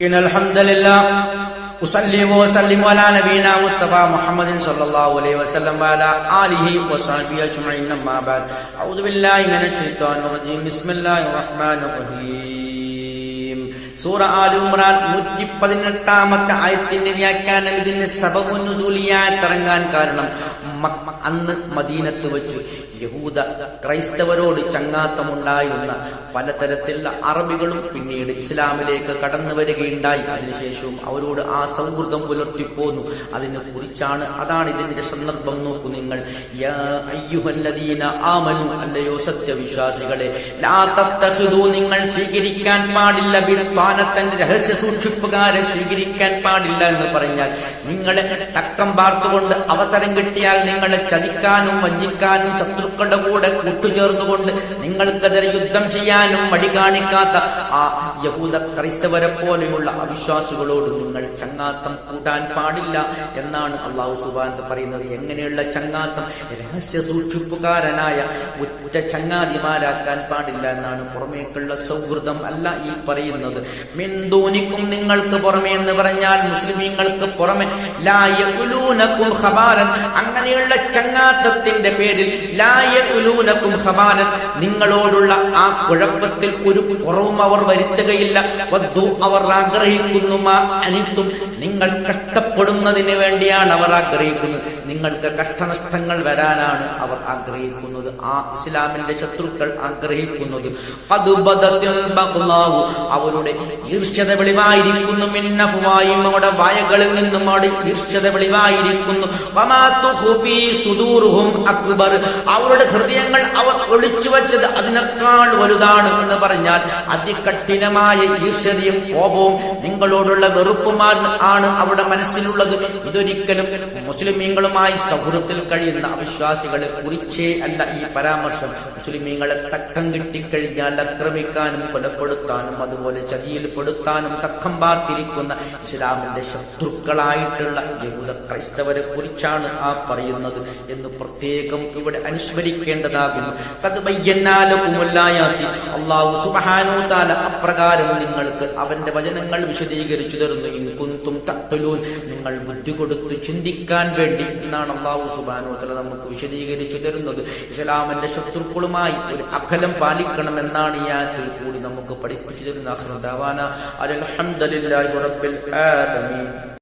إن الحمد لله أصلي وأسلم على نبينا مصطفى محمد صلى الله عليه وسلم وعلى آله وصحبه أجمعين أما بعد أعوذ بالله من الشيطان الرجيم بسم الله الرحمن الرحيم സൂറ all Umran നൂറ്റി പതിനെട്ടാമത്തെ ആയത്തിന്റെ വ്യാഖ്യാനം ഇതിന് സബമുന്നുതൂലിയായി ഇറങ്ങാൻ കാരണം മ- അന്ന് മദീനത്ത് വെച്ച്. യഹൂദ ക്രൈസ്തവരോട് ചങ്ങാത്തമുണ്ടായിരുന്ന പലതരത്തിലുള്ള അറബികളും പിന്നീട് ഇസ്ലാമിലേക്ക് കടന്നു വരികയുണ്ടായി. അതിനുശേഷവും അവരോട് ആ സൗഹൃദം പുലർത്തിപ്പോന്നു. അതിനെ കുറിച്ചാണ് അതാണ് ഇതിന്റെ സന്ദർഭം നോക്കൂ നിങ്ങൾ. അല്ലയോ സത്യവിശ്വാസികളെ നിങ്ങൾ സ്വീകരിക്കാൻ പാടില്ല. ബിൽപാനത്തന്റെ രഹസ്യ സൂക്ഷിപ്പുകാരെ സ്വീകരിക്കാൻ പാടില്ല എന്ന് പറഞ്ഞാൽ നിങ്ങളെ തക്കം പാർത്തുകൊണ്ട് അവസരം കിട്ടിയാൽ നിങ്ങളെ ചതിക്കാനും വഞ്ചിക്കാനും ശത്രുക്കളുടെ കൂടെ കൂട്ടുചേർന്നുകൊണ്ട് നിങ്ങൾക്കെതിരെ യുദ്ധം ചെയ്യാനും മടി കാണിക്കാത്ത ആ യഹൂദ ക്രൈസ്തവരെ പോലെയുള്ള അവിശ്വാസികളോട് നിങ്ങൾ ചങ്ങാത്തം കൂട്ടാൻ പാടില്ല എന്നാണ് അള്ളാഹു സുബാൻ പറയുന്നത്. എങ്ങനെയുള്ള ചങ്ങാത്തം? രഹസ്യ സൂക്ഷിപ്പുകാരനായ ഉറ്റ ചങ്ങാതിമാരാക്കാൻ പാടില്ല എന്നാണ് പുറമേക്കുള്ള സൗഹൃദം അല്ല ഈ പറയുന്നത്. മിന്തൂനിക്കും നിങ്ങൾക്ക് പുറമെ എന്ന് പറഞ്ഞാൽ മുസ്ലിമീങ്ങൾക്ക് പുറമെ ലായകുലൂനക്കും അങ്ങനെയുള്ള ചങ്ങാത്തത്തിന്റെ പേരിൽ ലായകുലൂനക്കും സമാനൻ നിങ്ങളോടുള്ള ആ കുഴപ്പത്തിൽ ഒരു കുറവും അവർ വരുത്തുകയില്ല. അവർ ആഗ്രഹിക്കുന്നു അനിത്തും. നിങ്ങൾ കഷ്ടപ്പെടുന്നതിന് വേണ്ടിയാണ് അവർ ആഗ്രഹിക്കുന്നത്. നിങ്ങൾക്ക് കഷ്ടനഷ്ടങ്ങൾ വരാനാണ് അവർ ആഗ്രഹിക്കുന്നത്. ആ ഇസ്ലാമിന്റെ ശത്രുക്കൾ ആഗ്രഹിക്കുന്നത്. അവരുടെ ഈർഷ്യത വെളിവായിരിക്കുന്നു. മിന്നഫുവായും അവിടെ വായകളിൽ നിന്നും അവിടെ ഈർഷ്യത വെളിവായിരിക്കുന്നു. അക്ബർ. അവരുടെ ഹൃദയങ്ങൾ അവർ ഒളിച്ചു വച്ചത് അതിനേക്കാൾ വലുതാണ് എന്ന് പറഞ്ഞാൽ അതികഠിനമായ ഈർഷ്യതയും കോപവും നിങ്ങളോടുള്ള വെറുപ്പുമാണ് ആണ് അവരുടെ മനസ്സിലുള്ളത്. ഇതൊരിക്കലും മുസ്ലിമീങ്ങളുമായി സൗഹൃദത്തിൽ കഴിയുന്ന അവിശ്വാസികളെ കുറിച്ചേ അല്ല ഈ പരാമർശം. മുസ്ലിമീങ്ങളെ തക്കം കിട്ടിക്കഴിഞ്ഞാൽ ആക്രമിക്കാനും കൊലപ്പെടുത്താനും അതുപോലെ ചതിയിൽപ്പെടുത്താനും തക്കം പാർത്തിരിക്കുന്ന ഇസ്ലാമിന്റെ ശത്രുക്കളായിട്ടുള്ള യഹൂദ ക്രൈസ്തവരെ കുറിച്ചാണ് ആ പറയുന്നത്. എന്ന് പ്രത്യേകം ഇവിടെ അനുസ്മരിക്കേണ്ടതാകുന്നു. താല അപ്രകാരം നിങ്ങൾക്ക് അവന്റെ വചനങ്ങൾ വിശദീകരിച്ചു തരുന്നു. നിങ്ങൾ ബുദ്ധി കൊടുത്ത് ചിന്തിക്കാൻ വേണ്ടി എന്നാണ് അള്ളാഹു സുബാനു താല നമുക്ക് വിശദീകരിച്ചു തരുന്നത്. ഇസ്ലാമിന്റെ ശത്രുക്കളുമായി ഒരു അഖലം പാലിക്കണം എന്നാണ് ഈ ആയത്തിൽ കൂടി നമുക്ക് പഠിപ്പിച്ചു തരുന്ന റബ്ബിൽ ആലമീൻ.